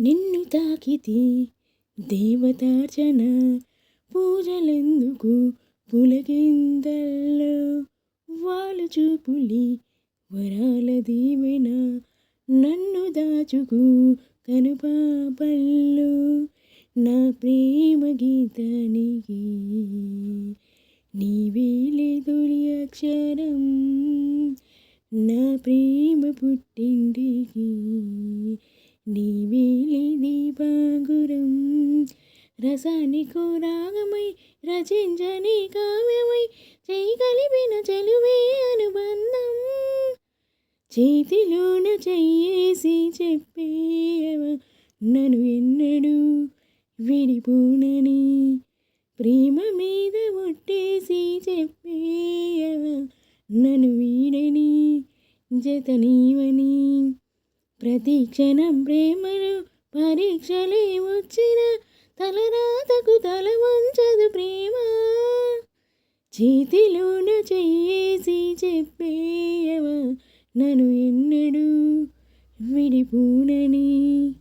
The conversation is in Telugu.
నిన్ను తాకితి దేవతార్చన పూజలెందుకు పులకిందల్లో? వాళ్ళు చూపులి వరాల దీవెన నన్ను దాచుకు కనుపాపల్లో. నా ప్రేమ గీతానికి నీవేలే తొలి అక్షరం. నా ప్రేమ పుట్టింటికి నీవేలే దీపాంగురం రసానికో రాగమై రచించని కావ్యమై చేయి కలిపిన చెలువే అనుబంధం. చేతిలోన చెయ్యేసి చెప్పేవ నన్ను ఎన్నడూ విడిపోనని. ప్రేమ మీద ఒట్టేసి చెప్పేవ నన్ను వీడని జతనీవని. ప్రతి క్షణం ప్రేమను పరీక్షలే వచ్చిన తలరాతకు తల వంచదు ప్రేమ. చేతిలోన చెయ్యేసి చెప్పేయవ? నన్ను ఎన్నడూ విడిపోనని.